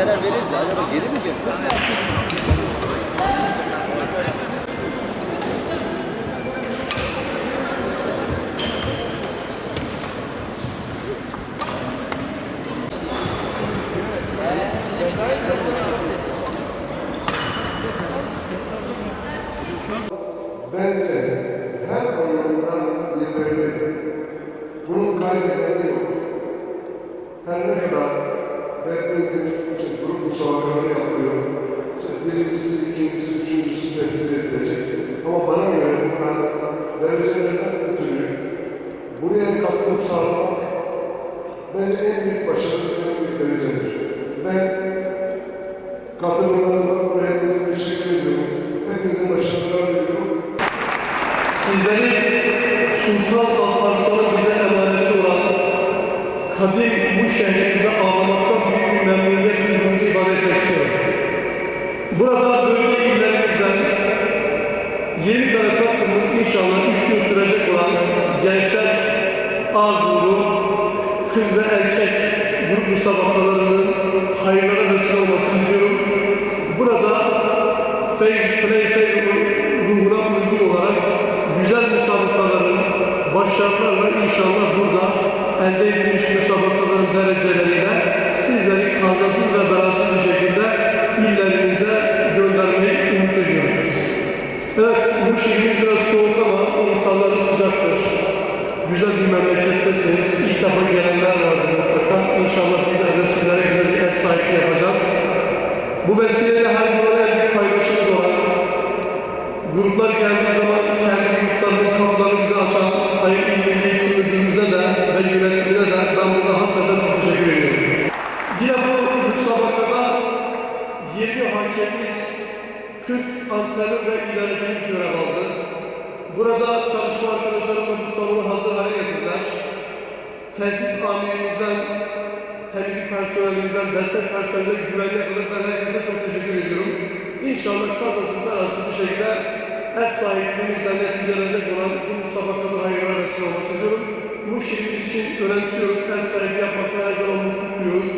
listeler verildi. Acaba geri mi götürürsün? Bence her oyundan yeterli. Bunun kaydedeni yok. Her ne kadar badminton işte grup müsabakaları yapılıyor. İşte birincisi, ikincisi, üçüncüsü tespit edilecek. Ama bana göre bunlar derecelerden ötürü buraya katılım sağlamak bence en büyük başarı, en büyük derecedir. Ben katılımlarınıza buraya hepinize teşekkür ediyorum. Hepinizin başarılar diliyorum. Sizleri Sultan bu şehrimizde ağlamaktan büyük bir memnuniyet duyduğumuzu ifade etmek istiyorum. Burada bölge illerimizden yeni tane tatlımız inşallah üç gün sürecek olan gençler A grubu, kız ve erkek grup müsabakalarının hayırlara vesile olmasını diliyorum. Burada Fair Play Fair ruhuna uygun olarak güzel müsabakaların başarılarla inşallah burada elde edilmiş müsabakaların dereceleriyle sizleri kazasız ve belasız bir şekilde illerinize göndermeyi ümit ediyoruz. Evet, bu şehrimiz biraz soğuk ama insanları sıcaktır. Güzel bir memlekettesiniz. İlk defa gelenler vardır mutlaka. İnşallah biz de sizlere güzel bir ev sahipliği yapacağız. Bu vesileyle her zaman en büyük paydaşımız olan, gruplar geldiği zaman kendi gruplarının kapılarını bize açan Sayın İl Milli Eğitim Müdürümüze de ve yönetimine de ben burada hasreten çok teşekkür ediyorum. Yine bu müsabakada 20 hakemimiz, 40 antrenör ve idarecimiz görev aldı. Burada çalışma arkadaşlarımla bu sorunu hazır hale getirdiler. Tesis amirimizden, temizlik personelimizden, destek personelimizden güvenliğe kadar ben herkese çok teşekkür ediyorum. İnşallah kazasız belasız bir şekilde ev sahipliğimizden neticelenecek olan bu müsabakalar hayırlara vesile olması diyorum. Bu şehrimiz için önemsiyoruz. Ev sahibi yapmakta her zaman mutluluk duyuyoruz.